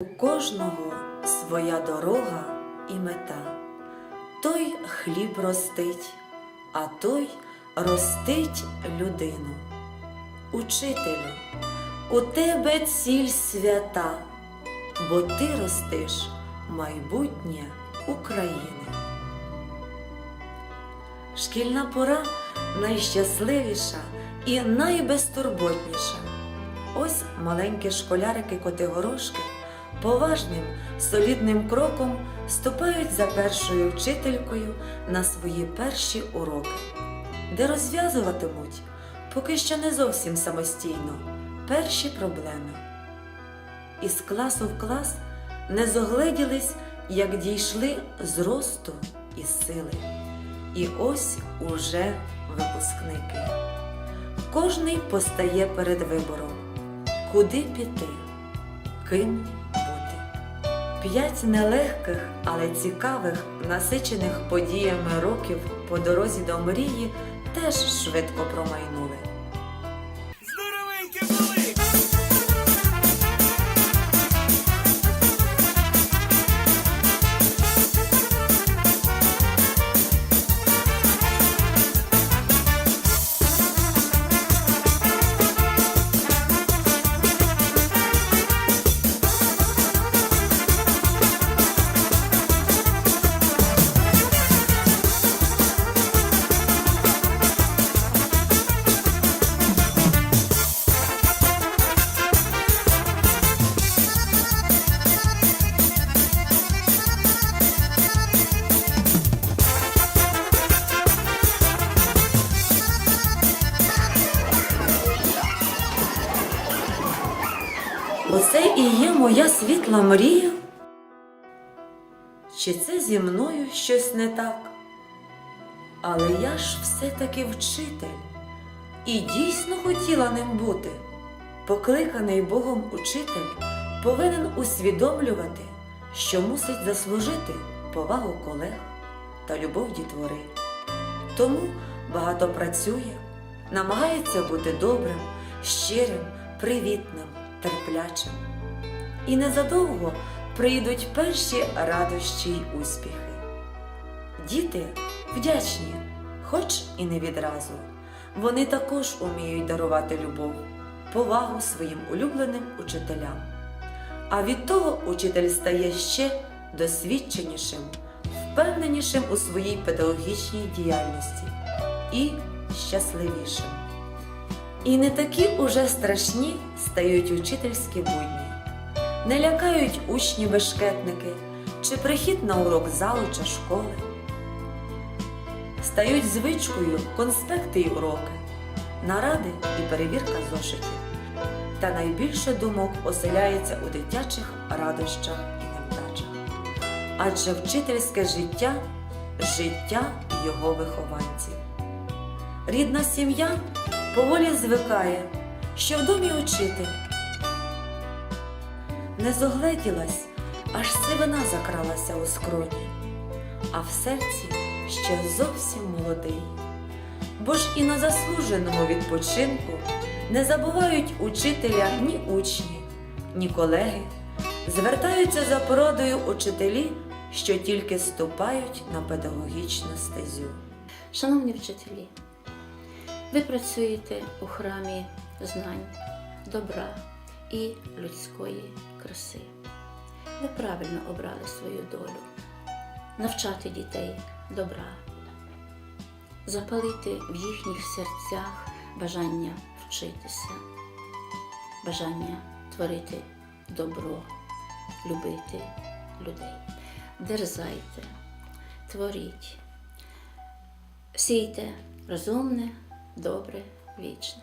У кожного своя дорога і мета. Той хліб ростить, а той ростить людину. Учителю, у тебе ціль свята, бо ти ростиш майбутнє України. Шкільна пора найщасливіша і найбезтурботніша. Ось маленькі школярики Котигорошки поважним, солідним кроком ступають за першою вчителькою на свої перші уроки, де розв'язуватимуть поки що не зовсім самостійно перші проблеми. Із класу в клас не зогледілись, як дійшли зросту і сили. І ось уже випускники. Кожний постає перед вибором, куди піти, ким. П'ять нелегких, але цікавих, насичених подіями років по дорозі до мрії теж швидко промайнули. Оце і є моя світла мрія? Чи це зі мною щось не так? Але я ж все-таки вчитель і дійсно хотіла ним бути. Покликаний Богом учитель повинен усвідомлювати, що мусить заслужити повагу колег та любов дітвори. Тому багато працює, намагається бути добрим, щирим, привітним, терплячим. І незадовго прийдуть перші радощі й успіхи. Діти вдячні, хоч і не відразу. Вони також уміють дарувати любов, повагу своїм улюбленим учителям. А від того учитель стає ще досвідченішим, впевненішим у своїй педагогічній діяльності і щасливішим. І не такі уже страшні стають учительські будні. Не лякають учні бешкетники чи прихід на урок залу чи школи. Стають звичкою конспекти й уроки, наради і перевірка зошитів. Та найбільше думок оселяється у дитячих радощах і невдачах. Адже вчительське життя життя його вихованців. Рідна сім'я поволі звикає, що в домі учитель. Не зогледілась, аж сивина закралася у скроні, а в серці ще зовсім молодий. Бо ж і на заслуженому відпочинку не забувають учителя ні учні, ні колеги, звертаються за порадою учителі, що тільки ступають на педагогічну стезю. Шановні вчителі, ви працюєте у храмі знань, добра і людської краси. Ви правильно обрали свою долю навчати дітей добра, запалити в їхніх серцях бажання вчитися, бажання творити добро, любити людей. Дерзайте, творіть. Сійте розумне, добре, вічне.